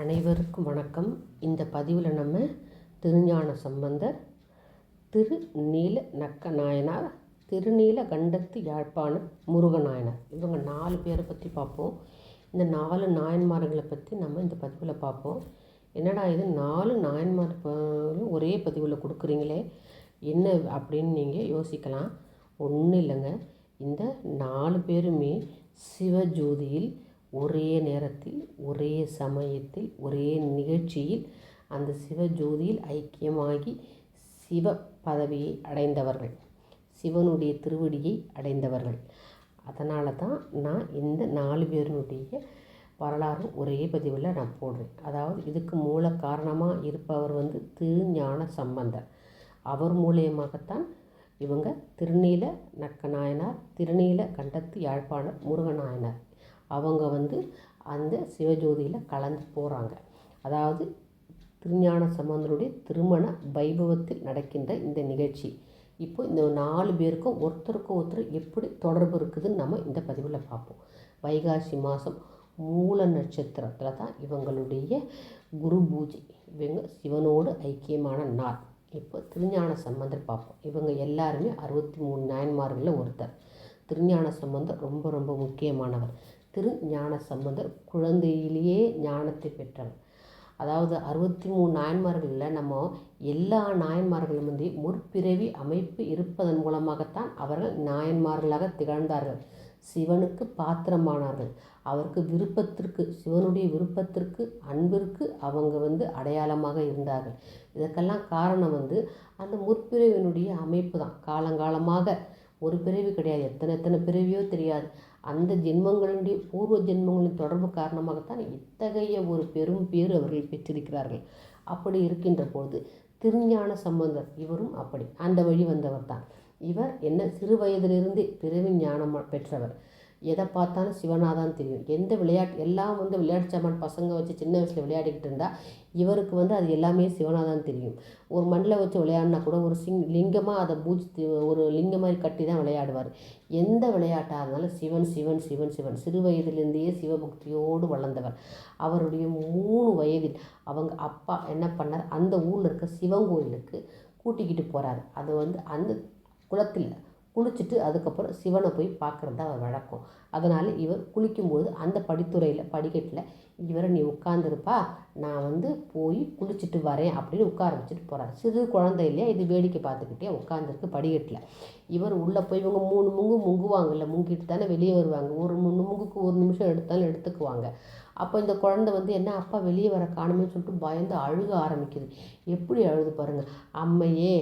அனைவருக்கும் வணக்கம். இந்த பதிவில் நம்ம திருஞான சம்பந்தர் திரு நீல நக்க நாயனார் திருநீல கண்டத்து யாழ்ப்பாணர் முருகநாயனார். இவங்க நாலு பேரை பற்றி பார்ப்போம். இந்த நாலு நாயன்மார்களை பற்றி நம்ம இந்த பதிவில் பார்ப்போம். என்னடா இது நாலு நாயன்மார்களும் ஒரே பதிவில் கொடுக்குறீங்களே? என்ன அப்படின்னு நீங்கள் யோசிக்கலாம். ஒன்றும் இல்லைங்க. இந்த நாலு பேருமே சிவஜோதியில் ஒரே நேரத்தில் ஒரே சமயத்தில் ஒரே நிகழ்ச்சியில் அந்த சிவஜோதியில் ஐக்கியமாகி சிவ பதவியை அடைந்தவர்கள் சிவனுடைய திருவடியை அடைந்தவர்கள். அதனால தான் நான் இந்த நாலு பேருனுடைய வரலாறு ஒரே பதிவில் நான் போடுறேன். அதாவது இதுக்கு மூல காரணமாக இருப்பவர் வந்து திருஞான சம்பந்தர். அவர் மூலியமாகத்தான் இவங்க திருநீல நக்கநாயனார் திருநீல கண்டத்து யாழ்ப்பாணர் முருகநாயனார். அவங்க வந்து அந்த சிவஜோதியில் கலந்து போகிறாங்க அதாவது திருஞான சம்பந்தருடைய திருமண வைபவத்தில் நடக்கின்ற இந்த நிகழ்ச்சி. இப்போ இந்த நாலு பேருக்கும் ஒருத்தருக்கும் ஒருத்தர் எப்படி தொடர்பு இருக்குதுன்னு நம்ம இந்த பதிவில் பார்ப்போம். வைகாசி மாதம் மூல நட்சத்திரத்தில் தான் இவங்களுடைய குரு பூஜை. இவங்க சிவனோடு ஐக்கியமான நாள். இப்போ திருஞான சம்பந்தர் பார்ப்போம். இவங்க எல்லாருமே அறுபத்தி மூணு நாயன்மார்களில் ஒருத்தர். திருஞான சம்பந்தர் ரொம்ப ரொம்ப முக்கியமானவர். திரு ஞான சம்பந்தர் குழந்தையிலேயே ஞானத்தை பெற்றவர். அதாவது அறுபத்தி மூணு நாயன்மார்களில் நம்ம எல்லா நாயன்மார்களும் வந்து முற்பிறவி அமைப்பு இருப்பதன் மூலமாகத்தான் அவர்கள் நாயன்மார்களாக திகழ்ந்தார்கள். சிவனுக்கு பாத்திரமானார்கள். அவருக்கு விருப்பத்திற்கு சிவனுடைய விருப்பத்திற்கு அன்பிற்கு அவங்க வந்து அடையாளமாக இருந்தார்கள். இதற்கெல்லாம் காரணம் வந்து அந்த முற்பிறவினுடைய அமைப்பு தான். காலங்காலமாக ஒரு பிறவி கிடையாது. எத்தனை எத்தனை பிறவியோ தெரியாது. அந்த ஜென்மங்களுடைய பூர்வ ஜென்மங்களின் தொடர்பு காரணமாகத்தான் இத்தகைய ஒரு பெரும் பேர் அவர்கள் பெற்றிருக்கிறார்கள். அப்படி இருக்கின்ற பொழுது திருஞான சம்பந்தர் இவரும் அப்படி. அந்த வழி வந்தவர் தான் இவர் என்ன சிறு வயதிலிருந்தே பிறவி ஞானம் பெற்றவர். எதை பார்த்தாலும் சிவனாதான் தெரியும். எந்த விளையாட்டு எல்லாம் வந்து விளையாட்டு சாமான் பசங்க வச்சு சின்ன வயசில் விளையாடிக்கிட்டு இருந்தால் இவருக்கு வந்து அது எல்லாமே சிவனாதான் தெரியும். ஒரு மண்ணில் வச்சு விளையாடினா கூட ஒரு சிங் லிங்கமாக அதை பூஜித்து ஒரு லிங்கம் மாதிரி கட்டி தான் விளையாடுவார். எந்த விளையாட்டாக இருந்தாலும் சிவன் சிவன் சிவன் சிவன். சிறு வயதிலிருந்தே சிவபக்தியோடு வளர்ந்தவர். அவருடைய மூணு வயதில் அவங்க அப்பா என்ன பண்ணார்? அந்த ஊரில் இருக்க சிவன் கோயிலுக்கு கூட்டிக்கிட்டு போகிறார் அது வந்து அந்த குளத்தில் குளிச்சுட்டு அதுக்கப்புறம் சிவனை போய் பார்க்குறது தான் அவர் வழக்கம். அதனால் இவர் குளிக்கும்போது அந்த படித்துறையில் படிக்கட்டில் இவரை நீ உட்காந்துருப்பா நான் வந்து போய் குளிச்சுட்டு வரேன் அப்படின்னு உட்கார வச்சுட்டு போகிறார் சிறு குழந்தை இல்லையா? இது வேடிக்கை பார்த்துக்கிட்டே உட்காந்துருக்கு படிக்கட்டில். இவர் உள்ளே போய் இவங்க மூணு முங்கு முங்குவாங்கல்ல முங்கிட்டு தானே வெளியே வருவாங்க. ஒரு மூணு முங்குக்கு ஒரு நிமிஷம் எடுத்தாலும் எடுத்துக்குவாங்க. அப்போ இந்த குழந்தை வந்து என்ன அப்பா வெளியே வர காணுமே சொல்லிட்டு பயந்து அழுக ஆரம்பிக்குது. எப்படி அழுது பாருங்கள் அம்மையே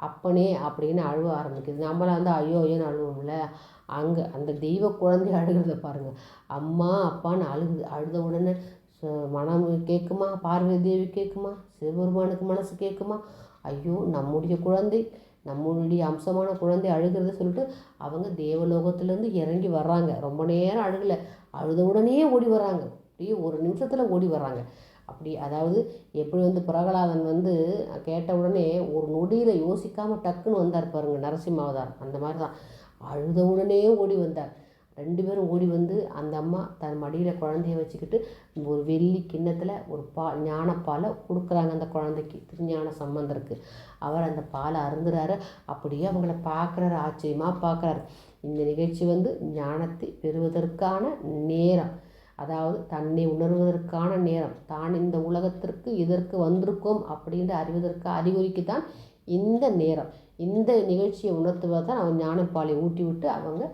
அப்பனே அப்படின்னு அழுவ ஆரம்பிக்குது. நம்மளை வந்து ஐயோ ஐயோன்னு அழுவோம்ல. அங்கே அந்த தெய்வ குழந்தை அழுகிறத பாருங்கள் அம்மா அப்பான்னு அழுகுது. அழுத உடனே ச- மனம் கேட்குமா பார்வதி தேவி கேட்குமா சிவபெருமானுக்கு மனசு கேட்குமா ஐயோ நம்முடைய குழந்தை நம்மளுடைய அம்சமான குழந்தை அழுகிறத சொல்லிட்டு அவங்க தேவலோகத்துலேருந்து இறங்கி வர்றாங்க. ரொம்ப நேரம் அழுகலை. அழுத உடனே ஓடி வர்றாங்க. அப்படியே ஒரு நிமிஷத்தில் ஓடி வர்றாங்க. அப்படி அதாவது எப்படி வந்து பிரகலாதன் வந்து கேட்ட உடனே ஒரு நொடியில் யோசிக்காமல் டக்குன்னு வந்தார் பாருங்க நரசிம்ம அவதாரம் அந்த மாதிரி தான் அழுத உடனே ஓடி வந்தார். ரெண்டு பேரும் ஓடி வந்து அந்த அம்மா தன் மடியில் குழந்தைய வச்சுக்கிட்டு ஒரு வெள்ளி கிண்ணத்தில் ஒரு பா ஞானப்பாலை கொடுக்குறாங்க அந்த குழந்தைக்கு. திருஞான சம்பந்தருக்கு. அவர் அந்த பாலை அருந்துறாரு. அப்படியே அவங்கள பார்க்குறாரு ஆச்சரியமாக பார்க்குறாரு. இந்த நிகழ்ச்சி வந்து ஞானத்தை பெறுவதற்கான நேரம். அதாவது தன்னை உணர்வதற்கான நேரம். தான் இந்த உலகத்திற்கு இதற்கு வந்திருக்கோம் அப்படின்ற அறிவதற்கு அறிகுறிக்கு தான் இந்த நேரம். இந்த நிகழ்ச்சியை உணர்த்துவது தான் அவன் ஞானப்பாலை ஊட்டி விட்டு அவங்க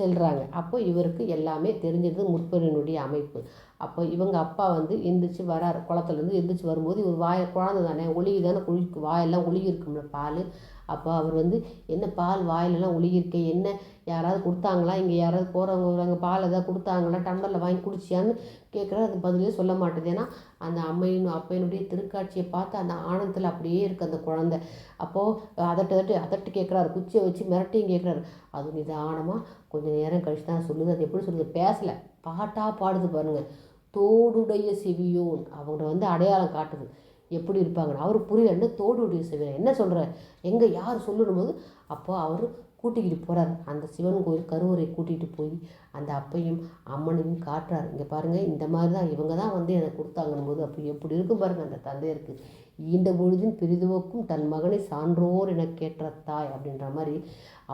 செல்கிறாங்க அப்போ இவருக்கு எல்லாமே தெரிஞ்சது முற்பரினுடைய அமைப்பு. அப்போ இவங்க அப்பா வந்து எந்திரிச்சு வரார். குளத்துலேருந்து எந்திரிச்சு வரும்போது இவர் வாய குழந்தை தானே? ஒழுகி தானே குளிக்கு வாயெல்லாம் ஒழுகி இருக்கும்ல பால். அப்போ அவர் வந்து என்ன பால் வாயிலெல்லாம் ஒழுகி இருக்கே என்ன யாராவது கொடுத்தாங்களா? இங்கே யாராவது போகிறவங்க அங்கே பால் ஏதாவது கொடுத்தாங்களா? டம்ளரில் வாங்கி குடிச்சியான்னு கேட்குறாரு. அது பதிலே சொல்ல மாட்டேது. ஏன்னா அந்த அம்மையின் அப்பையனுடைய திருக்காட்சியை பார்த்து அந்த ஆனந்தத்தில் அப்படியே இருக்குது அந்த குழந்தை. அப்போது அதட்டு அதட்டு அதட்டு கேட்குறாரு. குச்சியை வச்சு மிரட்டியும் கேட்குறாரு. அது நிதானமாக கொஞ்சம் நேரம் கழிச்சு தான் சொல்லுது. அது எப்படி சொல்லுது? பேசலை. பாட்டாக பாடுது பாருங்கள் தோடுடைய செவியோன் அவங்கள வந்து அடையாளம் காட்டுது. எப்படி இருப்பாங்கன்னு. அவர் புரியல என்ன தோடுடைய செவியோன். என்ன சொல்கிற எங்கே யார் சொல்லணும் போது அப்போ அவர் கூட்டிக்கிட்டு போகிறார் அந்த சிவன் கோயில் கருவறை கூட்டிகிட்டு போய் அந்த அப்பையும் அம்மனையும் காட்டுறார். இங்கே பாருங்கள் இந்த மாதிரி தான் இவங்க தான் வந்து எனக்கு கொடுத்தாங்கன்னும் போது அப்போ எப்படி இருக்கும் பாருங்கள் அந்த தந்தையருக்கு. ஈண்ட பொழுதின் பிரிதுவோக்கும் தன் மகனை சான்றோர் என கேட்ட தாய் அப்படின்ற மாதிரி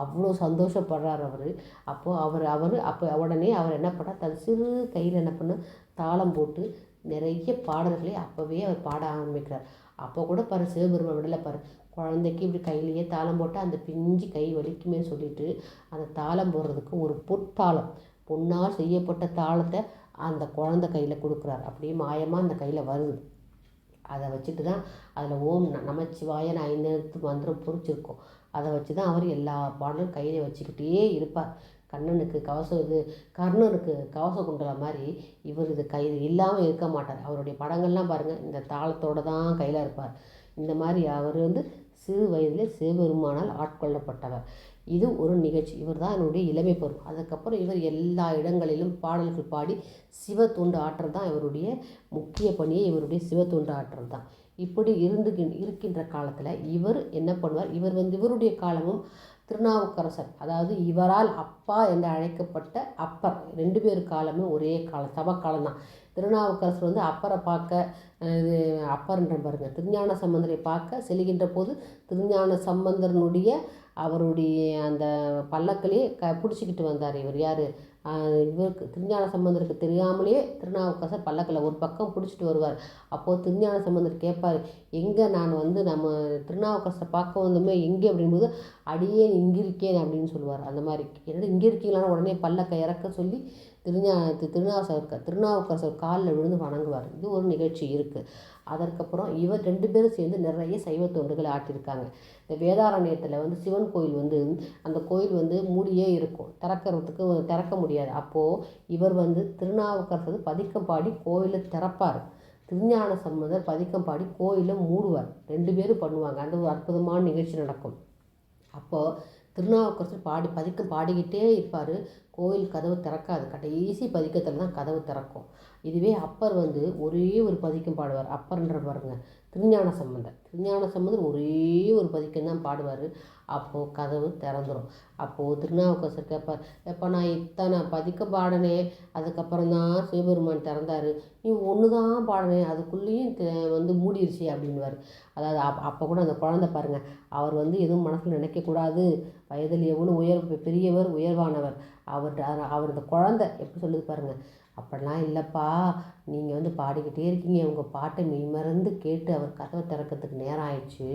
அவ்வளோ சந்தோஷப்படுறார் அவர். அப்போது அவர் அவர் அப்போ உடனே அவர் என்ன பண்ணார்? தன் சிறு கையில் என்ன பண்ண தாளம் போட்டு நிறைய பாடல்களை அப்போவே அவர் பாட ஆரம்பிக்கிறார். அப்போ கூட பாரு சிவபெருமான் விடலை பாரு. குழந்தைக்கு இப்படி கையிலேயே தாளம் போட்டு அந்த பிஞ்சு கை வலிக்குமே சொல்லிட்டு அந்த தாளம் போடுறதுக்கு ஒரு பொற்தாளம். பொன்னால் செய்யப்பட்ட தாளத்தை அந்த குழந்தை கையில் கொடுக்குறாரு. அப்படியே மாயமாக அந்த கையில் வருது. அதை வச்சுட்டு தான் அதில் ஓம் நமச்சிவாயன ஐந்தெழுத்து மந்திரம் பொறிச்சிருக்கோம். அதை வச்சு தான் அவர் எல்லா பாடலும் கையில் வச்சுக்கிட்டே இருப்பார். கண்ணனுக்கு கவசம் இது கர்ணனுக்கு கவச குண்டல மாதிரி இவர் இது கை இல்லாமல் இருக்க மாட்டார். அவருடைய படங்கள்லாம் பாருங்கள் இந்த தாளத்தோடு தான் கையில் இருப்பார். இந்த மாதிரி அவர் வந்து சிறு வயதிலே சிவபெருமானால் ஆட்கொள்ளப்பட்டவர். இது ஒரு நிகழ்ச்சி. இவர் தான் என்னுடைய இளமை பருவம் அதுக்கப்புறம் இவர் எல்லா இடங்களிலும் பாடல்கள் பாடி சிவ தொண்டு ஆற்றல் தான் இவருடைய முக்கிய பணியே இவருடைய சிவ தொண்டு ஆற்றல் தான். இப்படி இருந்து இருக்கின்ற காலத்தில் இவர் என்ன பண்ணுவார்? இவர் வந்து இவருடைய காலமும் திருநாவுக்கரசர் அதாவது இவரால் அப்பா என்று அழைக்கப்பட்ட அப்பர் ரெண்டு பேர் காலமே ஒரே காலம் சமக்காலம் தான் திருநாவுக்கரசர் வந்து அப்பரை பார்க்க இது அப்பர்ன்ற பாருங்க திருஞான சம்பந்தரை பார்க்க செல்கின்ற போது திருஞான சம்பந்தரனுடைய அவருடைய அந்த பல்லக்கிலே க பிடிச்சிக்கிட்டு வந்தார் இவர். யார்? இவருக்கு திருஞான சம்பந்தருக்கு தெரியாமலேயே திருநாவுக்கரசர் பல்லக்கில் ஒரு பக்கம் பிடிச்சிட்டு வருவார். அப்போது திருஞான சம்பந்தர் கேட்பார் எங்கே நான் வந்து நம்ம திருநாவுக்கரசரை பார்க்க வந்தோமே எங்கே? அப்படிங்கும்போது அடியே இங்கே இருக்கேன் அப்படின்னு சொல்லுவார். அந்த மாதிரி என்னது இங்கே இருக்கீங்களான்னு உடனே பல்லக்கை இறக்க சொல்லி திருஞா திருநாவுக்கரசர் திருநாவுக்கரசர் காலில் விழுந்து வணங்குவார். இது ஒரு நிகழ்ச்சி இருக்குது அதற்கப்புறம் இவர் ரெண்டு பேரும் சேர்ந்து நிறைய சைவ தொண்டுகளை ஆட்டியிருக்காங்க இந்த வேதாரண்யத்தில் வந்து சிவன் கோயில் வந்து அந்த கோயில் வந்து மூடியே இருக்கும். திறக்கிறதுக்கு திறக்க முடியாது. அப்போது இவர் வந்து திருநாவுக்கரசர் பதிக்கம் பாடி கோயிலை திறப்பார். திருஞான சம்பந்தர் பதிக்கம் பாடி கோயிலை மூடுவார். ரெண்டு பேரும் பண்ணுவாங்க. அந்த ஒரு அற்புதமான நிகழ்ச்சி நடக்கும். அப்போது திருநாவுக்கரசர் பாடி பதிக்கம் பாடிக்கிட்டே இருப்பார். கோயில் கதவு திறக்காது. கடைசி பதிக்கத்தில் தான் கதவு திறக்கும். இதுவே அப்பர் வந்து ஒரே ஒரு பதிக்கம் பாடுவார். அப்பர்ன்ற பாருங்க. திருஞான சம்பந்தர். திருஞான சம்பந்தர் ஒரே ஒரு பதிக்கம் தான் பாடுவார். அப்போது கதவு திறந்துடும் அப்போது திருநாவுக்கரசர் கேட்பார் எப்போ நான் இத்தனை பதிக்க பாடினே அதுக்கப்புறம் தான் சிவபெருமான் திறந்தார். நீ ஒன்று தான் பாடினே அதுக்குள்ளேயும் வந்து மூடிடுச்சு அப்படின்வார் அதாவது அப் அப்போ கூட அந்த குழந்த பாருங்கள் அவர் வந்து எதுவும் மனசில் நினைக்கக்கூடாது வயதில் எவ்வளோ உயர் பெரியவர் உயர்வானவர். அவர் அவர் அந்த குழந்த எப்படி சொல்லுது பாருங்கள் அப்படிலாம் இல்லைப்பா நீங்கள் வந்து பாடிக்கிட்டே இருக்கீங்க. உங்கள் பாட்டை மெய்மறந்து கேட்டு அவர் கதவை திறக்கிறதுக்கு நேரம் ஆயிடுச்சு.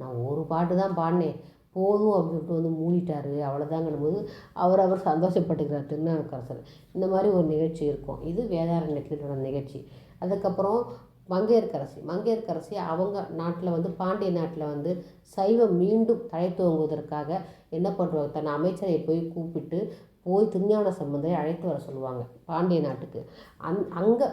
நான் ஒரு பாட்டு தான் பாடினேன். போதும் அப்படின்னு சொல்லிட்டு வந்து மூடிட்டார். அவ்வளோதாங்கன்னும் போது அவர் அவர் சந்தோஷப்பட்டுக்கிறார். திருநாவுக்கரசர். இந்த மாதிரி ஒரு நிகழ்ச்சி இருக்கும். இது வேதாரண்யத்தில் நடந்த நிகழ்ச்சி. அதுக்கப்புறம் மங்கையர்க்கரசி. மங்கையர்க்கரசி அவங்க நாட்டில் வந்து பாண்டிய நாட்டில் வந்து சைவம் மீண்டும் தழைத்துவங்குவதற்காக என்ன பண்ணுறாங்க தன் அமைச்சரை போய் கூப்பிட்டு போய் திருஞான சம்பந்தரை அழைத்து வர சொல்லுவாங்க. பாண்டிய நாட்டுக்கு. அந் அங்கே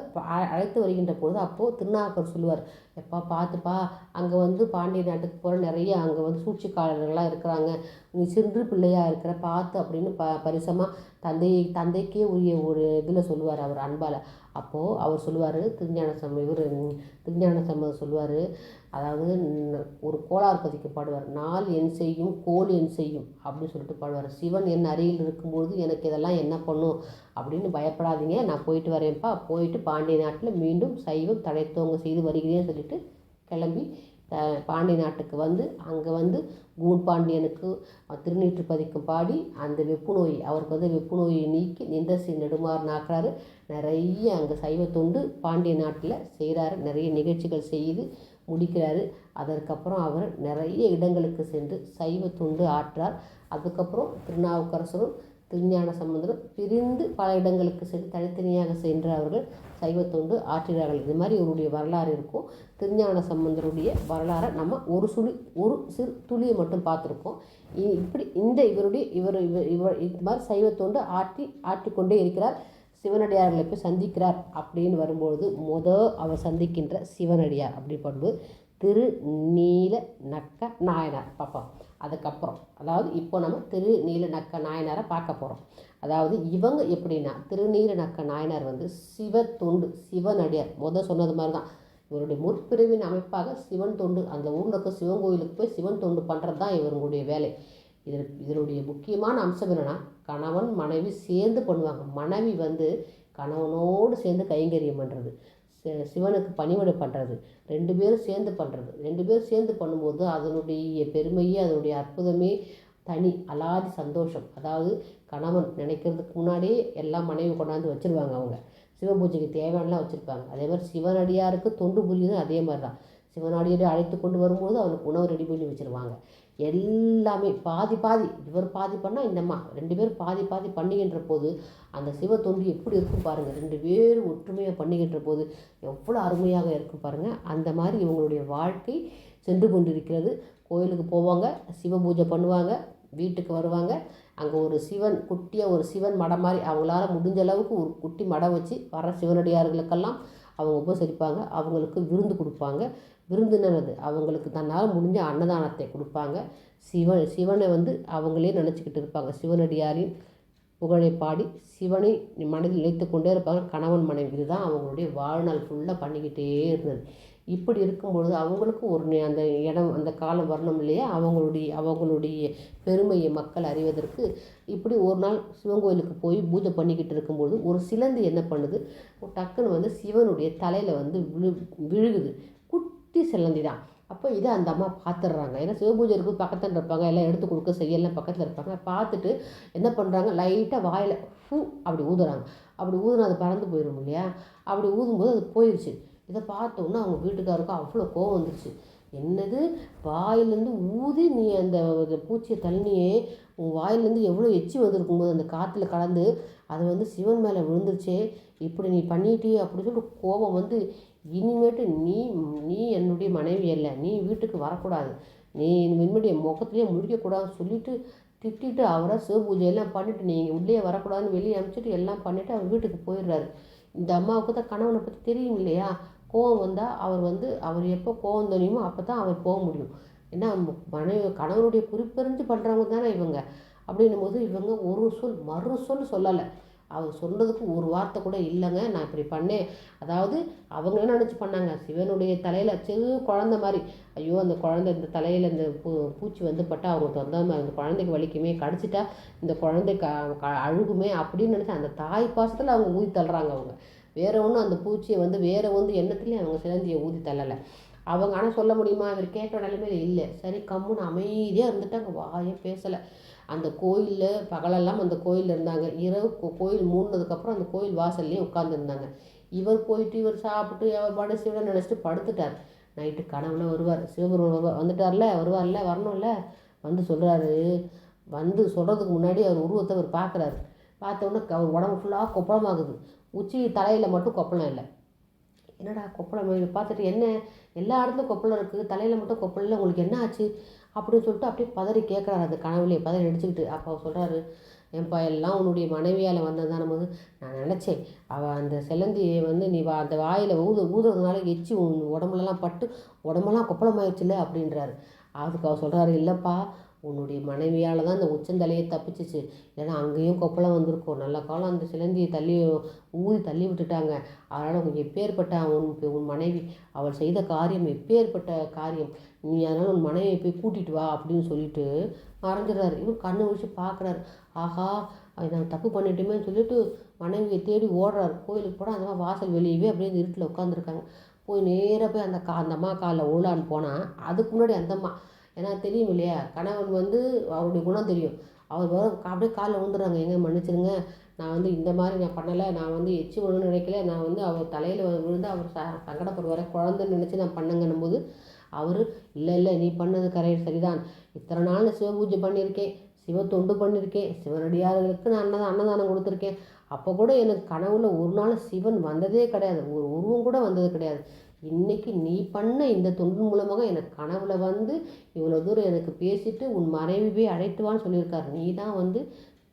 அழைத்து வருகின்ற பொழுது அப்போது திருநாவுக்கர் சொல்லுவார் எப்பா பார்த்துப்பா. அங்கே வந்து பாண்டிய நாட்டுக்கு போகிற நிறைய அங்கே வந்து சூழ்ச்சிக்காரர்கள்லாம் இருக்கிறாங்க. நீ சிறு பிள்ளையாக இருக்கிற பார்த்து அப்படின்னு ப பரிசமாக தந்தை தந்தைக்கே உரிய ஒரு இதில் சொல்லுவார் அவர் அன்பால். அப்போது அவர் சொல்லுவார் திருஞான சம்ம இவர் திருஞான சம்மதம் சொல்லுவார் அதாவது ஒரு கோளார் பதிக்கு பாடுவார். நாள் என் செய்யும் கோல் என் செய்யும் அப்படின்னு சொல்லிட்டு பாடுவார். சிவன் என் அருகில் இருக்கும்போது எனக்கு இதெல்லாம் என்ன பண்ணும் அப்படின்னு பயப்படாதீங்க. நான் போயிட்டு வரேன்ப்பா. போயிட்டு பாண்டிய நாட்டில் மீண்டும் சைவம் தழைத்தோங்க செய்து வருகிறேன்னு சொல்லி சொல்லிட்டு கிளம்பி பாண்டிய நாட்டுக்கு வந்து அங்கே வந்து கூன் பாண்டியனுக்கு திருநீற்று பதிக்கும் பாடி அந்த வெப்பு நோய் அவருக்கு வந்து வெப்பு நோயை நீக்கி நிந்தசி நெடுமாறு நாக்குறாரு நிறைய அங்கே சைவ தொண்டு பாண்டிய நாட்டில் செய்கிறாரு நிறைய நிகழ்ச்சிகள் செய்து முடிக்கிறாரு. அதற்கப்புறம் அவர் நிறைய இடங்களுக்கு சென்று சைவ தொண்டு ஆற்றார். அதுக்கப்புறம் திருநாவுக்கரசரும் திருஞான சம்பந்தரும் பிரிந்து பல இடங்களுக்கு சென்று தனித்தனியாக சென்று அவர்கள் சைவத்தொண்டு ஆற்றினார்கள். இது மாதிரி இவருடைய வரலாறு இருக்கும். திருஞான சம்பந்தருடைய வரலாறை நம்ம ஒரு சுழி ஒரு சிறு துளியை மட்டும் பார்த்துருக்கோம். இப்படி இந்த இவருடைய இவர் இவர் இவர் இது மாதிரி சைவத்தொண்டு ஆற்றி ஆற்றிக்கொண்டே இருக்கிறார். சிவனடியார்களை போய் சந்திக்கிறார் அப்படின்னு வரும்பொழுது முத அவர் சந்திக்கின்ற சிவனடியார் அப்படி திரு நீல நக்க நாயனார் பாப்பா. அதுக்கப்புறம். அதாவது இப்போ நம்ம திரு நீல நக்க நாயனாரை பார்க்க போகிறோம் அதாவது இவங்க எப்படின்னா திருநீல நக்க நாயனார் வந்து சிவ தொண்டு சிவனடியார். முத சொன்னது மாதிரி தான் இவருடைய முற்பிரிவின் அமைப்பாக சிவன் தொண்டு அந்த ஊரில் இருக்க சிவன் கோயிலுக்கு போய் சிவன் தொண்டு பண்ணுறது தான் இவருடைய வேலை. இதில் இதனுடைய முக்கியமான அம்சம் என்னென்னா கணவன் மனைவி சேர்ந்து பண்ணுவாங்க. மனைவி வந்து கணவனோடு சேர்ந்து கைங்கரியம் பண்ணுறது சிவனுக்கு பணிவிடை பண்ணுறது ரெண்டு பேரும் சேர்ந்து பண்ணுறது ரெண்டு பேரும் சேர்ந்து பண்ணும்போது அதனுடைய பெருமையே அதனுடைய அற்புதமே தனி அலாதி சந்தோஷம். அதாவது கணவன் நினைக்கிறதுக்கு முன்னாடியே எல்லாம் மனைவி கொண்டாந்து வச்சுருவாங்க அவங்க. சிவ பூஜைக்கு தேவையானலாம் வச்சுருப்பாங்க. அதே மாதிரி சிவனடியாருக்கு தொண்டு புரியுதும் அதே மாதிரி தான் சிவனடியாரை அழைத்து கொண்டு வரும்போது அவனுக்கு உணவு ரெடி பண்ணி வச்சுருவாங்க. எல்லாமே பாதி பாதி. இவர் பாதி பண்ணால் இந்தம்மா ரெண்டு பேரும் பாதி பாதி பண்ணுகின்ற போது அந்த சிவ தொண்டு எப்படி இருக்கும் பாருங்கள் ரெண்டு பேரும் ஒற்றுமையாக பண்ணுகின்ற போது எவ்வளோ அருமையாக இருக்கும் பாருங்கள் அந்த மாதிரி இவங்களுடைய வாழ்க்கை சென்று கொண்டிருக்கிறது. கோயிலுக்கு போவாங்க சிவ பூஜை பண்ணுவாங்க வீட்டுக்கு வருவாங்க. அங்கே ஒரு சிவன் குட்டியாக ஒரு சிவன் மடம் மாதிரி அவங்களால முடிஞ்ச அளவுக்கு ஒரு குட்டி மடம் வச்சு வர சிவனடியார்களுக்கெல்லாம் அவங்க உபசரிப்பாங்க. அவங்களுக்கு விருந்து கொடுப்பாங்க. விருந்தினது அவங்களுக்கு தன்னால் முடிஞ்ச அன்னதானத்தை கொடுப்பாங்க. சிவன் சிவனை வந்து அவங்களே நினச்சிக்கிட்டு இருப்பாங்க. சிவனடியாரின் புகழை பாடி சிவனை மனதில் நினைத்து கொண்டே இருப்பாங்க. கணவன் மனைவி இதுதான் அவங்களுடைய வாழ்நாள் ஃபுல்லாக பண்ணிக்கிட்டே இருந்தது. இப்படி இருக்கும்பொழுது அவங்களுக்கும் ஒரு அந்த இடம் அந்த காலம் வரணும் இல்லையா? அவங்களுடைய அவங்களுடைய பெருமையை மக்கள் அறிவதற்கு இப்படி ஒரு நாள் சிவன் கோயிலுக்கு போய் பூஜை பண்ணிக்கிட்டு இருக்கும்பொழுது ஒரு சிலந்தி என்ன பண்ணுது? டக்குன்னு வந்து சிவனுடைய தலையில் வந்து விழு விழுகுது. குட்டி சிலந்தி தான். அப்போ இதை அந்த அம்மா பார்த்துடுறாங்க ஏன்னா சிவபூஜை இருக்கும் பக்கத்தில் இருப்பாங்க எல்லாம் எடுத்து கொடுக்க செய்யலாம் பக்கத்தில் இருப்பாங்க. பார்த்துட்டு என்ன பண்ணுறாங்க லைட்டாக வாயில் ஃபூ அப்படி ஊதுறாங்க. அப்படி ஊதுனா அது பறந்து போயிடும் இல்லையா? அப்படி ஊதும்போது அது போயிடுச்சு இதை பார்த்தோன்னா அவங்க வீட்டுக்காருக்கும் அவ்வளோ கோவம் வந்துருச்சு. என்னது? வாயிலேருந்து ஊதி நீ அந்த பூச்சியை தள்ளினியே. உன் வாயிலேருந்து எவ்வளோ எச்சி வந்திருக்கும்போது அந்த காற்றுல கலந்து அது வந்து சிவன் மேலே விழுந்துருச்சே. இப்படி நீ பண்ணிட்டியே அப்படின்னு சொல்லிட்டு கோபம் வந்து இனிமேட்டு நீ நீ என்னுடைய மனைவி அல்ல. நீ வீட்டுக்கு வரக்கூடாது. நீ என்னுடைய முகத்துலேயே முடிக்கக்கூடாதுன்னு சொல்லிவிட்டு திட்டிட்டு அவரை சிவபூஜையெல்லாம் பண்ணிவிட்டு நீங்கள் உள்ளே வரக்கூடாதுன்னு வெளியே அனுப்பிச்சிட்டு எல்லாம் பண்ணிவிட்டு அவர் வீட்டுக்கு போயிடுறாரு. இந்த அம்மாவுக்கு தான் கணவனை பற்றி தெரியும் இல்லையா? கோவம் வந்தால் அவர் வந்து அவர் எப்போ கோவம் தெரியுமோ அப்போ தான் அவர் போக முடியும். ஏன்னா மனைவி கணவனுடைய குறிப்பறிஞ்சு பண்ணுறவங்க தானே இவங்க. அப்படின்னும் போது இவங்க ஒரு சொல் மறு சொல் சொல்லலை. அவர் சொல்கிறதுக்கு ஒரு வார்த்தை கூட இல்லைங்க. நான் இப்படி பண்ணேன். அதாவது அவங்க என்ன நினச்சி பண்ணாங்க? சிவனுடைய தலையில் சிறு குழந்த மாதிரி. ஐயோ அந்த குழந்தை இந்த தலையில் இந்த பூ பூச்சி வந்து பட்டால் அவங்க தொந்தாமல் அந்த குழந்தைக்கு வலிக்குமே கடிச்சிட்டா இந்த குழந்தை க அழுகுமே அப்படின்னு நினச்சி அந்த தாய் பாசத்தில் அவங்க ஊதி தள்ளுறாங்க அவங்க. வேறு ஒன்றும் அந்த பூச்சியை வந்து வேறு வந்து எண்ணத்துலேயும் அவங்க சிலந்தியை ஊதி தள்ளலை. அவங்க ஆனால் சொல்ல முடியுமா? இவர் கேட்ட நிலைமையில இல்லை. சரி கம்முன்னு அமைதியாக இருந்துட்டாங்க வாயே பேசலை. அந்த கோயிலில் பகலெல்லாம் அந்த கோயிலில் இருந்தாங்க. இரவு கோயில் மூடினதுக்கப்புறம் அந்த கோயில் வாசல்லையே உட்காந்துருந்தாங்க இவர் போயிட்டு இவர் சாப்பிட்டு அவர் பாடு சிவனை நினச்சிட்டு படுத்துட்டார். நைட்டு கனவுல வருவார். சிவபெருமான் வருவார் வந்துட்டார்ல? வருவார்ல? வரணும்ல? வந்து சொல்கிறாரு வந்து சொல்கிறதுக்கு முன்னாடி அவர் உருவத்தை அவர் பார்க்குறாரு பார்த்தோன்னே அவர் உடம்பு ஃபுல்லாக கொப்பளமாகுது. உச்சி தலையில் மட்டும் கொப்பளம் இல்லை. என்னடா கொப்பளம்? பார்த்துட்டு என்ன? எல்லா இடத்துலையும் கொப்பளம் இருக்குது தலையில் மட்டும் கொப்பளம் இல்லை. உங்களுக்கு என்ன ஆச்சு? அப்படின்னு சொல்லிட்டு அப்படியே பதறி கேட்குறாரு அந்த கனவுலேயே பதறி அடிச்சுக்கிட்டு அப்போ அவர் சொல்கிறாரு என்ப்பா எல்லாம் உன்னுடைய மனைவியால் வந்தது போது நான் நினச்சேன். அவள் அந்த செலந்தியை வந்து நீ வா அந்த வாயில் ஊது ஊதுறதுனால எச்சி உன் உடம்புலலாம் பட்டு உடம்பெல்லாம் கொப்பளமாயிடுச்சுல்ல அப்படின்றாரு. அதுக்கு அவர் சொல்கிறாரு இல்லைப்பா உன்னுடைய மனைவியால் தான் இந்த உச்சந்தலையே தப்பிச்சிச்சு. ஏன்னா அங்கேயும் கொப்பளம் வந்திருக்கும். நல்ல காலம் அந்த சிலந்தியை தள்ளி ஊதி தள்ளி விட்டுட்டாங்க. அதனால் உங்கள் எப்பேற்பட்ட உன் உன் மனைவி அவள் செய்த காரியம் எப்பேற்பட்ட காரியம்? நீ அதனால் உன் மனைவியை போய் கூட்டிகிட்டு வா அப்படின்னு சொல்லிட்டு மறைஞ்சிடுறாரு. இவர் கண்ணை வச்சு பார்க்குறாரு ஆஹா நான் தப்பு பண்ணிட்டோமேன்னு சொல்லிட்டு மனைவியை தேடி ஓடுறாரு. கோயிலுக்கு போனால் அந்த வாசல் வெளியவே அப்படியே இருட்டில் உட்காந்துருக்காங்க போய் நேராக போய் அந்த கா அந்த அம்மா காலில் உருளான்னு போனால் அதுக்கு முன்னாடி அந்த அம்மா ஏன்னா தெரியும் இல்லையா கணவன் வந்து அவருடைய குணம் தெரியும். அவர் வர அப்படியே காலில் விழுந்துடுறாங்க. எங்கே மன்னிச்சிருங்க. நான் வந்து இந்த மாதிரி நான் பண்ணலை. நான் வந்து எச்சி ஒன்று நினைக்கல. நான் வந்து அவர் தலையில் விழுந்து அவர் ச சங்கடப்படுவார். குழந்தைன்னு நினச்சி நான் பண்ணுங்கன்னும் போது அவர் இல்லை இல்லை நீ பண்ணது கரெக்ட் சரிதான். இத்தனை நாள் நான் சிவபூஜை பண்ணியிருக்கேன். சிவ தொண்டு பண்ணியிருக்கேன். சிவனடியார்களுக்கு நான் அன்னதான் அன்னதானம் கொடுத்துருக்கேன். அப்போ கூட எனக்கு கனவுல ஒரு நாள் சிவன் வந்ததே கிடையாது. ஒரு உருவம் கூட வந்தது கிடையாது. இன்றைக்கி நீ பண்ண இந்த தொண்டு மூலமாக எனக்கு கனவில் வந்து இவ்வளோ தூரம் எனக்கு பேசிட்டு உன் மறைவி போய் அழைத்துவான்னு சொல்லியிருக்காரு. நீ தான் வந்து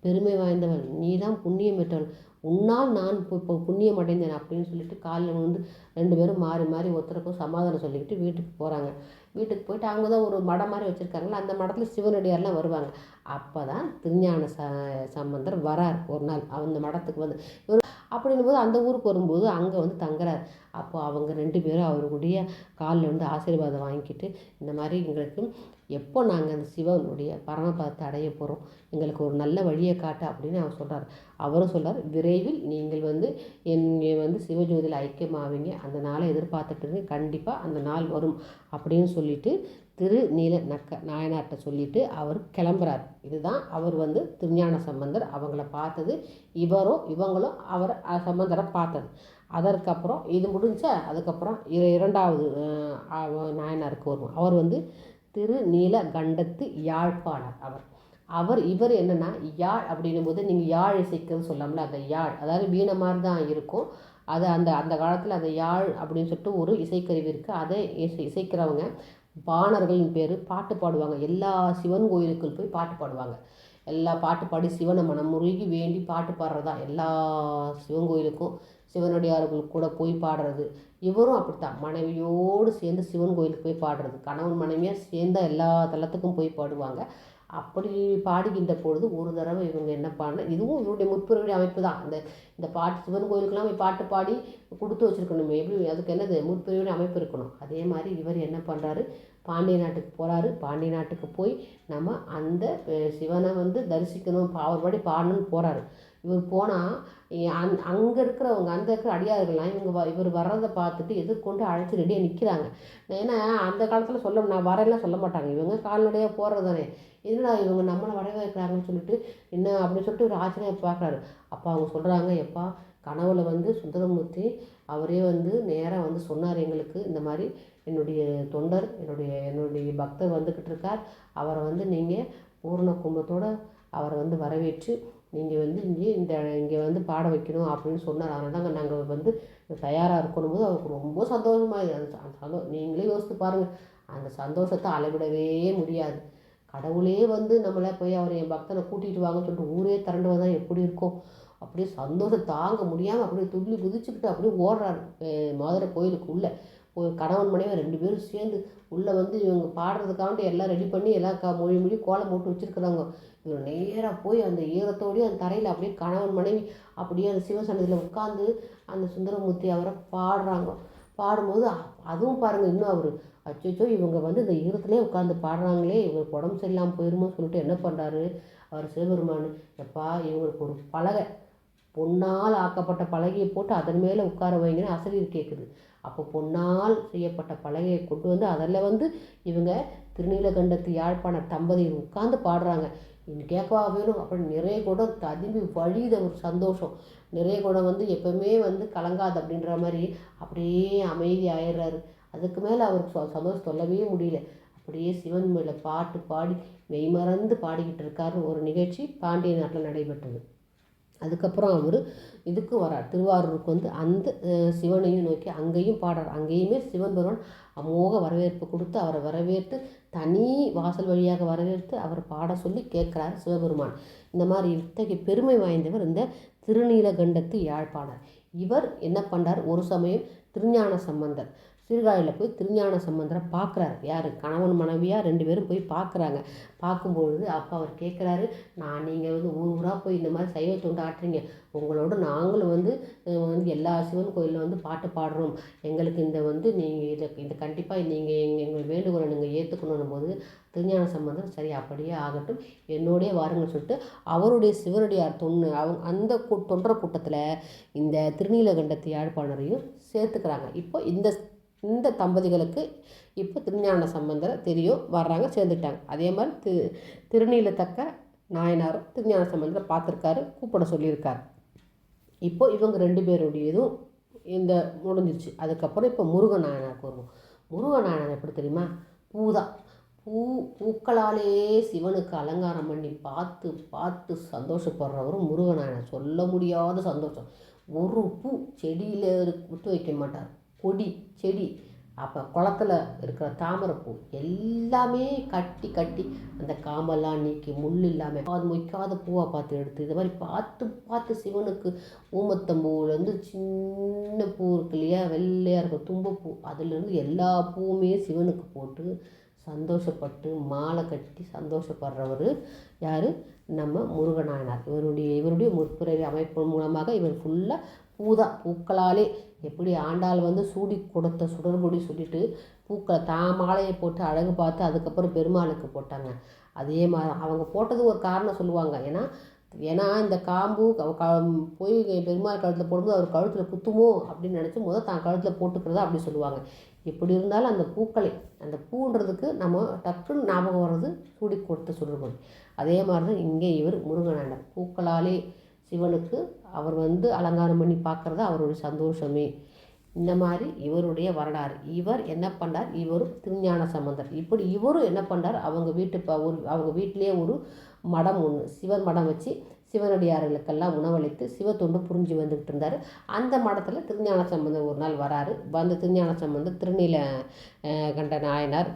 பெருமை வாய்ந்தவள். நீ தான் புண்ணியம் பெற்றவள். உன்னால் நான் இப்போ புண்ணியம் அடைந்தேன் அப்படின்னு சொல்லிட்டு காலில் வந்து ரெண்டு பேரும் மாறி மாறி ஒருத்தருக்கும் சமாதானம் சொல்லிக்கிட்டு வீட்டுக்கு போகிறாங்க வீட்டுக்கு போயிட்டு அவங்க தான் ஒரு மடம் மாதிரி வச்சுருக்காங்களா அந்த மடத்தில் சிவனடியார்லாம் வருவாங்க. அப்போ தான் திருஞான ச சம்பந்தர் வரார் ஒரு நாள். அந்த மடத்துக்கு வந்து இவர் அப்படின்னும் போது அந்த ஊருக்கு வரும்போது அங்கே வந்து தங்குறார். அப்போது அவங்க ரெண்டு பேரும் அவருடைய காலில் வந்து ஆசீர்வாதம் வாங்கிக்கிட்டு இந்த மாதிரி எங்களுக்கு எப்போ நாங்கள் அந்த சிவனுடைய பரமபதத்தை அடைய போகிறோம் எங்களுக்கு ஒரு நல்ல வழியை காட்டு அப்படின்னு அவர் சொல்கிறார் அவரும் சொல்கிறார் விரைவில் நீங்கள் வந்து என்னை வந்து சிவஜோதியில் ஐக்கியமாவீங்க. அந்த நாளை எதிர்பார்த்துட்டு கண்டிப்பாக அந்த நாள் வரும். அப்படின்னு சொல்லிட்டு திரு நீல நக்க நாயனார்கிட்ட சொல்லிட்டு அவர் கிளம்புறார். இதுதான் அவர் வந்து திருஞான சம்பந்தர் அவங்கள பார்த்தது. இவரும் இவங்களும் அவர் சம்பந்தரை பார்த்தது. அதற்கப்புறம் இது முடிஞ்சா அதுக்கப்புறம் இரண்டாவது நாயனாருக்கு வருவோம் அவர் வந்து திரு நீலகண்டத்து யாழ்ப்பாணர் அவர். அவர் இவர் என்னென்னா யாழ் அப்படின்னும் போது நீங்கள் யாழ் இசைக்கிறது சொல்லாமல அந்த யாழ் அதாவது வீணை மாதிரி தான் இருக்கும். அது அந்த அந்த காலத்தில் அந்த யாழ் அப்படின்னு சொல்லிட்டு ஒரு இசைக்கருவி இருக்குது அதை இசை இசைக்கிறவங்க பாணர்களின் பேர் பாட்டு பாடுவாங்க. எல்லா சிவன் கோயிலுக்குள் போய் பாட்டு பாடுவாங்க. எல்லா பாட்டு பாடி சிவனை மனமுருகி வேண்டி பாட்டு பாடுறதா எல்லா சிவன் கோயிலுக்கும் சிவனடியார்கள் கூட போய் பாடுறது. இவரும் அப்படித்தான். மனைவியோடு சேர்ந்து சிவன் கோயிலுக்கு போய் பாடுறது. கணவன் மனைவியாக சேர்ந்த எல்லா தலத்துக்கும் போய் பாடுவாங்க. அப்படி பாடுகின்ற பொழுது ஒரு தடவை இவங்க என்ன பாடின இதுவும் இவருடைய முற்பிறவி அமைப்பு தான். இந்த இந்த பாட்டு சிவன் கோயிலுக்கெல்லாம் போய் பாட்டு பாடி கொடுத்து வச்சுருக்கணும். எப்படி அதுக்கு என்னது? முற்பிறவிடைய அமைப்பு இருக்கணும். அதே மாதிரி இவர் என்ன பண்ணுறாரு பாண்டிய நாட்டுக்கு போகிறாரு பாண்டிய நாட்டுக்கு போய் நம்ம அந்த சிவனை வந்து தரிசிக்கணும் அவர் படி பாடணும்னு போகிறாரு இவர் போனால் அந் அங்கே இருக்கிறவங்க அந்த இருக்கிற அடியார்கள்லாம் இவங்க இவர் வர்றதை பார்த்துட்டு எதிர்கொண்டு அழைச்சி ரெடியாக நிற்கிறாங்க ஏன்னா அந்த காலத்தில் சொல்ல நான் வரையெல்லாம் சொல்ல மாட்டாங்க. இவங்க கால்நடையாக போகிறது தானே என்னடா இவங்க நம்மளை வடைய சொல்லிட்டு என்ன அப்படின்னு சொல்லிட்டு ஒரு ஆச்சரியம் பார்க்குறாரு. அப்போ அவங்க சொல்கிறாங்க எப்பா கனவுல வந்து சுந்தரமூர்த்தி அவரே வந்து நேராக வந்து சொன்னார் எங்களுக்கு. இந்த மாதிரி என்னுடைய தொண்டர் என்னுடைய என்னுடைய பக்தர் வந்துக்கிட்டு இருக்கார். அவரை வந்து நீங்கள் பூர்ண கும்பத்தோடு அவரை வந்து வரவேற்று நீங்கள் வந்து இங்கே இந்த இங்கே வந்து பாட வைக்கணும் அப்படின்னு சொன்னார். அதனால தான் நாங்கள் வந்து தயாராக இருக்கணும் போது அவருக்கு ரொம்ப சந்தோஷமாக அந்த சந்தோ நீங்களே யோசித்து பாருங்கள் அந்த சந்தோஷத்தை அளவிடவே முடியாது. கடவுளே வந்து நம்மளை போய் அவர் என் பக்தனை கூட்டிகிட்டு வாங்கன்னு சொல்லிட்டு ஊரே திரண்டு வந்தால் எப்படி இருக்கும்? அப்படியே சந்தோஷம் தாங்க முடியாமல் அப்படியே துள்ளி குதிச்சுக்கிட்டு அப்படியே ஓடுறாரு மதுரை கோயிலுக்கு உள்ளே. கணவன் மனைவி ரெண்டு பேரும் சேர்ந்து உள்ளே வந்து இவங்க பாடுறதுக்காண்டி எல்லாம் ரெடி பண்ணி எல்லாம் க மொழி மொழி கோலம் போட்டு வச்சுருக்குறாங்க. நேராக போய் அந்த ஈரத்தோடய அந்த தரையில் அப்படியே கணவன் மனைவி அப்படியே அந்த சிவசன்னதியில் உட்காந்து அந்த சுந்தரமூர்த்தி அவரை பாடுறாங்க. பாடும்போது அதுவும் பாருங்கள் இன்னும் அவர் அச்சோ இவங்க வந்து இந்த ஈரத்துலேயே உட்காந்து பாடுறாங்களே இவங்களுக்கு உடம்பு சரியில்லாமல் போயிருமோ சொல்லிட்டு என்ன பண்ணுறாரு அவர் சிவபெருமான் எப்பா இவங்களுக்கு ஒரு பலகை பொன்னால் ஆக்கப்பட்ட பலகையை போட்டு அதன் மேலே உட்கார வைங்கன்னு அசரீர் கேட்குது அப்போ பொன்னால் செய்யப்பட்ட பலகையை கொண்டு வந்து அதில் வந்து இவங்க திருநீலகண்டத்து யாழ்ப்பாண தம்பதிகள் உட்காந்து பாடுறாங்க. கேட்கவா வேணும். அப்படின்னு நிறைய குடம் ததும்பி வழியுத ஒரு சந்தோஷம். நிறைய குடம் வந்து எப்போவுமே வந்து கலங்காது அப்படின்ற மாதிரி அப்படியே அமைதி ஆயிடுறாரு. அதுக்கு மேலே அவருக்கு சந்தோஷம் சொல்லவே முடியல. அப்படியே சிவன் மேலே பாட்டு பாடி மெய்மறந்து பாடிக்கிட்டு இருக்காரு. ஒரு நிகழ்ச்சி பாண்டிய நாட்டில் நடைபெற்றது. அதுக்கப்புறம் அவர் இதுக்கு வரார். திருவாரூருக்கு வந்து அந்த சிவனையும் நோக்கி அங்கேயும் பாடுறார். அங்கேயுமே சிவன் பெருமான் அமோக வரவேற்பு கொடுத்து அவரை வரவேற்று தனி வாசல் வழியாக வரவேற்று அவர் பாட சொல்லி கேட்குறார் சிவபெருமான். இந்த மாதிரி இத்தகைய பெருமை வாய்ந்தவர் இந்த திருநீலகண்டத்து யாழ்ப்பாணர். இவர் என்ன பண்ணுறார் ஒரு சமயம் திருஞான சம்பந்தர். சீர்காழியில் போய் திருஞான சம்பந்தரை பார்க்குறாரு. யார்? கணவன் மனைவியாக ரெண்டு பேரும் போய் பார்க்குறாங்க. பார்க்கும்பொழுது அப்போ அவர் கேட்குறாரு நான் நீங்கள் வந்து ஊர் ஊராக போய் இந்த மாதிரி சைவ தொண்டு ஆட்டுறீங்க. உங்களோட நாங்களும் வந்து வந்து எல்லா சிவன் கோயிலில் வந்து பாட்டு பாடுறோம். எங்களுக்கு இந்த வந்து நீங்கள் இதை இந்த கண்டிப்பாக நீங்கள் எங்கள் எங்கள் வேண்டுகோளை நீங்கள் ஏற்றுக்கணும் போது திருஞான சம்பந்தம் சரி அப்படியே ஆகட்டும். என்னோடய வாருங்கன்னு சொல்லிட்டு அவருடைய சிவனடியார் தொன்று அவங்க அந்த தொண்டர் கூட்டத்தில் இந்த திருநீலகண்டத்து யாழ்ப்பாணரையும் சேர்த்துக்கிறாங்க. இப்போ இந்த இந்த தம்பதிகளுக்கு இப்போ திருஞான சம்பந்தர் தெரியும் வர்றாங்க சேர்ந்துட்டாங்க. அதே மாதிரி திரு திருநீலத்தக்க நாயனாரும் திருஞான சம்பந்தரை பார்த்துருக்காரு கூப்பிட சொல்லியிருக்காரு. இப்போ இவங்க ரெண்டு பேருடையதும் இந்த முடிஞ்சிருச்சு. அதுக்கப்புறம் இப்போ முருகன் நாயனாருக்கு வருவோம். முருகன் நாயனார் எப்படி தெரியுமா? பூதான் பூ பூக்களாலே சிவனுக்கு அலங்காரம் பண்ணி பார்த்து பார்த்து சந்தோஷப்படுறவரும் முருகனாயனார் சொல்ல முடியாத சந்தோஷம். ஒரு பூ செடியில் விட்டு வைக்க மாட்டார். கொடி செடி அப்போ குளத்துல இருக்கிற தாமரைப்பூ எல்லாமே கட்டி கட்டி அந்த காம்பெல்லாம் நீக்கி முள் இல்லாமல் அது மொய்க்காத பூவாக பார்த்து எடுத்து இது மாதிரி பார்த்து பார்த்து சிவனுக்கு ஊமத்தம்பூவிலேருந்து சின்ன பூ இருக்கு இல்லையா? வெள்ளையாக இருக்கும் தும்பப்பூ அதுலேருந்து எல்லா பூவுமே சிவனுக்கு போட்டு சந்தோஷப்பட்டு மாலை கட்டி சந்தோஷப்படுறவர் யார்? நம்ம முருகநாயனார் இவருடைய இவருடைய முற்பிறவி அமைப்பு மூலமாக இவர் ஃபுல்லாக பூதா பூக்களாலே. எப்படி ஆண்டாள் வந்து சூடி கொடுத்த சுடர்பொடி சொல்லிட்டு பூக்களை தான் மாலையை போட்டு அழகு பார்த்து அதுக்கப்புறம் பெருமாளுக்கு போட்டாங்க. அதே மாதிரி அவங்க போட்டது ஒரு காரணம் சொல்லுவாங்க. ஏன்னா ஏன்னா இந்த காம்பு போய் பெருமாள் கழுத்தில் போடும்போது அவர் கழுத்தில் குத்துமோ அப்படின்னு நினச்சி முதல் தான் கழுத்தில் போட்டுக்கிறதா அப்படி சொல்லுவாங்க. எப்படி இருந்தாலும் அந்த பூக்களை அந்த பூன்றதுக்கு நம்ம டக்குன்னு ஞாபகம் வர்றது சூடி கொடுத்து சொல்லுவோம் அதே மாதிரி தான் இங்கே இவர் முருகனாண்டர் பூக்களாலே சிவனுக்கு அவர் வந்து அலங்காரம் பண்ணி பார்க்குறது அவருடைய சந்தோஷமே. இந்த மாதிரி இவருடைய வரலாறு. இவர் என்ன பண்ணார்? இவரும் திருஞான சம்பந்தர். இப்படி இவரும் என்ன பண்ணார்? அவங்க வீட்டு ஒரு அவங்க வீட்டிலே ஒரு மடம் ஒன்று சிவன் மடம் வச்சு சிவனடியார்களுக்கெல்லாம் உணவளித்து சிவத்தொண்டு புரிஞ்சு வந்துக்கிட்டு இருந்தார். அந்த மடத்தில் திருஞான சம்பந்தர் ஒரு நாள் வராரு. வந்து திருஞான சம்பந்தர் திருநீல கண்ட நாயனார்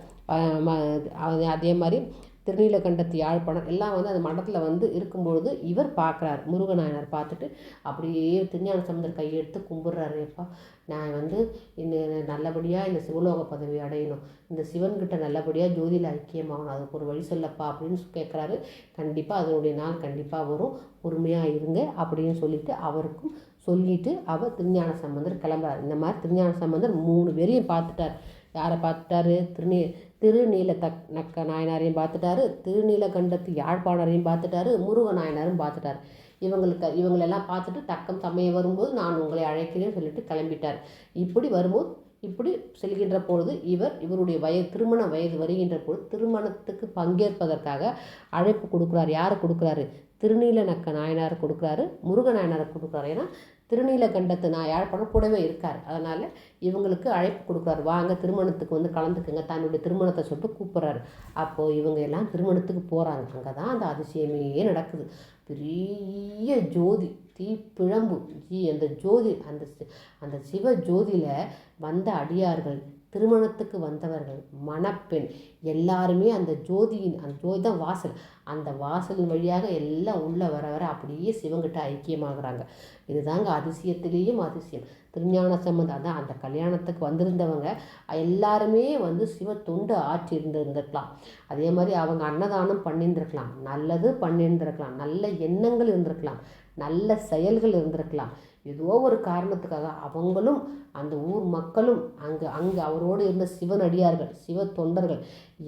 அதே மாதிரி திருநீலகண்டத்து யாழ்ப்பாணம் எல்லாம் வந்து அந்த மடத்தில் வந்து இருக்கும்பொழுது இவர் பார்க்குறாரு முருகநாயனார் பார்த்துட்டு அப்படியே திருஞான சம்பந்தர் கையெடுத்து கும்பிட்றாரு. எப்பா நான் வந்து இந்த நல்லபடியாக இந்த சிவலோக பதவி அடையணும். இந்த சிவன்கிட்ட நல்லபடியாக ஜோதியில் ஐக்கியமாகணும். அதுக்கு ஒரு வழி சொல்லப்பா அப்படின்னு கேட்குறாரு கண்டிப்பாக அதனுடைய நாள் கண்டிப்பாக வரும். பொறுமையாக இருங்க அப்படின்னு சொல்லிட்டு அவருக்கும் சொல்லிட்டு அவர் திருஞான சம்பந்தர் கிளம்புறாரு. இந்த மாதிரி திருஞான சம்பந்தர் மூணு பேரையும் பார்த்துட்டார். யாரை பார்த்துட்டாரு? திருநீ திருநீல தக் நக்க நாயனாரையும் பார்த்துட்டாரு. திருநீலகண்டத்து யாழ்ப்பாணரையும் பார்த்துட்டாரு. முருக நாயனாரும் பார்த்துட்டாரு. இவங்களுக்கு இவங்களெல்லாம் பார்த்துட்டு தக்கம் சமயம் வரும்போது நான் உங்களை அழைக்கிறேன்னு சொல்லிட்டு கிளம்பிட்டார். இப்படி வரும்போது இப்படி செல்கின்ற பொழுது இவர் இவருடைய வயது திருமண வயது வருகின்ற பொழுது திருமணத்துக்கு பங்கேற்பதற்காக அழைப்பு கொடுக்குறாரு. யார் கொடுக்குறாரு? திருநீல நக்க நாயனார் கொடுக்குறாரு. முருக நாயனார் கொடுக்குறாரு. ஏன்னா திருநீலகண்டத்து நான் யாழ்ப்பாணம் கூடவே இருக்கார். அதனால் இவங்களுக்கு அழைப்பு கொடுக்குறாரு. வாங்க திருமணத்துக்கு வந்து கலந்துக்குங்க. தன்னுடைய திருமணத்தை சொல்லிட்டு கூப்பிட்றாரு. அப்போது இவங்க எல்லாம் திருமணத்துக்கு போகிறாங்க அங்கே தான் அந்த அதிசயமே நடக்குது. பெரிய ஜோதி தீப்பிழம்பு. ஜி அந்த ஜோதி அந்த அந்த சிவ ஜோதியில் வந்த அடியார்கள் திருமணத்துக்கு வந்தவர்கள் மணப்பெண் எல்லாருமே அந்த ஜோதியின் அந்த ஜோதி தான் வாசல். அந்த வாசலின் வழியாக எல்லாம் உள்ளே வர வர அப்படியே சிவங்கிட்ட ஐக்கியமாகறாங்க. இதுதாங்க அதிசயத்திலேயும் அதிசயம். திருஞான சம்பந்தம் அதான் அந்த கல்யாணத்துக்கு வந்திருந்தவங்க எல்லாருமே வந்து சிவ தொண்டு ஆற்றி இருந்திருந்திருக்கலாம். அதே மாதிரி அவங்க அன்னதானம் பண்ணியிருந்திருக்கலாம். நல்லது பண்ணியிருந்திருக்கலாம். நல்ல எண்ணங்கள் இருந்திருக்கலாம். நல்ல செயல்கள் இருந்திருக்கலாம். ஏதோ ஒரு காரணத்துக்காக அவங்களும் அந்த ஊர் மக்களும் அங்கே அங்கே அவரோடு இருந்த சிவனடியார்கள் சிவ தொண்டர்கள்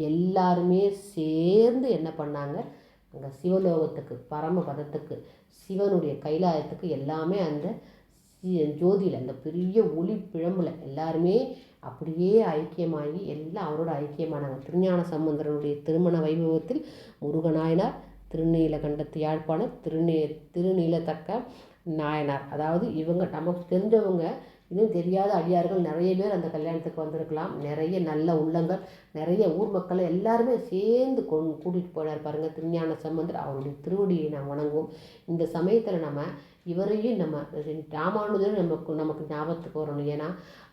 எல்லாருமே சேர்ந்து என்ன பண்ணாங்க? அங்கே சிவலோகத்துக்கு பரமபதத்துக்கு சிவனுடைய கைலாயத்துக்கு எல்லாமே அந்த ஜோதியில் அந்த பெரிய ஒளி பிழம்புல எல்லாருமே அப்படியே ஐக்கியமாகி எல்லாம் அவரோட ஐக்கியமானாங்க. திருஞான சம்பந்தரனுடைய திருமண வைபவத்தில் முருகநாயனார் திருநீலகண்டத்து யாழ்ப்பாணம் திருநீ திருநீலத்தக்க நாயனார். அதாவது இவங்க நமக்கு தெரிஞ்சவங்க இன்னும் தெரியாத அடியார்கள் நிறைய பேர் அந்த கல்யாணத்துக்கு வந்திருக்கலாம். நிறைய நல்ல உள்ளங்கள் நிறைய ஊர் மக்கள் எல்லாருமே சேர்ந்து கொண் கூட்டிகிட்டு போனார் பாருங்கள் திருஞான சம்பந்தர் அவருடைய திருவடியை நாம் வணங்குவோம். இந்த சமயத்தில் நம்ம இவரையும் நம்ம ராமானுஜரும் நமக்கு நமக்கு ஞாபகத்துக்கு வரணும். ஏன்னா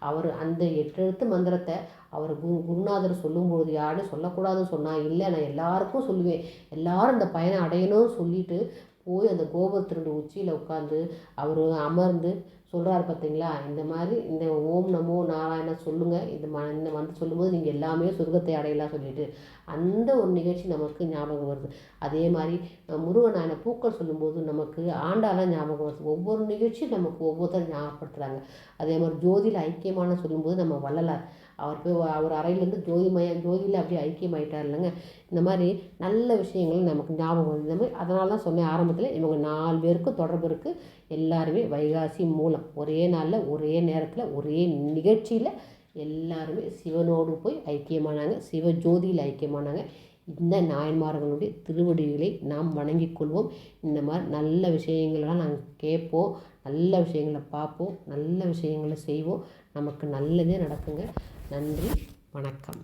அவர் அந்த எட்டெழுத்து மந்திரத்தை அவர் குரு குருநாதர் சொல்லும்பொழுது யாரும் சொல்லக்கூடாதுன்னு சொன்னால் இல்லை நான் எல்லாருக்கும் சொல்லுவேன். எல்லாரும் இந்த பயனை அடையணும்னு சொல்லிட்டு போய் அந்த கோபுரத்தினுடைய உச்சியில் உட்காந்து அவர் அமர்ந்து சொல்கிறாரு பார்த்தீங்களா இந்த மாதிரி இந்த ஓம் நமோ நாராயணா சொல்லுங்கள் இந்த ம இந்த வந்து சொல்லும்போது நீங்கள் எல்லாமே சொர்க்கத்தை அடையலாம் சொல்லிட்டு அந்த ஒரு நிகழ்ச்சி நமக்கு ஞாபகம் வருது. அதே மாதிரி முருகனான பூக்கள் சொல்லும்போது நமக்கு ஆண்டாலாம் ஞாபகம் வருது. ஒவ்வொரு நிகழ்ச்சியும் நமக்கு ஒவ்வொருத்தரும் ஞாபகப்படுத்துகிறாங்க அதே மாதிரி ஜோதியில் ஐக்கியமான சொல்லும்போது நம்ம வள்ளலார் அவர் போய் அவர் அறையிலேருந்து ஜோதிமயம் ஜோதியில் அப்படியே ஐக்கியமாயிட்டார் இல்லைங்க இந்த மாதிரி நல்ல விஷயங்கள் நமக்கு ஞாபகம் வருது. இந்த மாதிரி அதனால தான் சொன்னேன் ஆரம்பத்தில் இவங்க நாலு பேருக்கும் தொடர்பு இருக்குது எல்லாருமே வைகாசி மூலம் ஒரே நாளில் ஒரே நேரத்தில் ஒரே நிகழ்ச்சியில் எல்லாருமே சிவனோடு போய் ஐக்கியமானாங்க. சிவ ஜோதியில் ஐக்கியமானாங்க. இந்த நாயன்மார்களுடைய திருவடிகளை நாம் வணங்கிக் கொள்வோம். இந்த மாதிரி நல்ல விஷயங்களெல்லாம் நாங்கள் கேட்போம். நல்ல விஷயங்களை பார்ப்போம். நல்ல விஷயங்களை செய்வோம். நமக்கு நல்லதே நடக்குங்க. நன்றி வணக்கம்.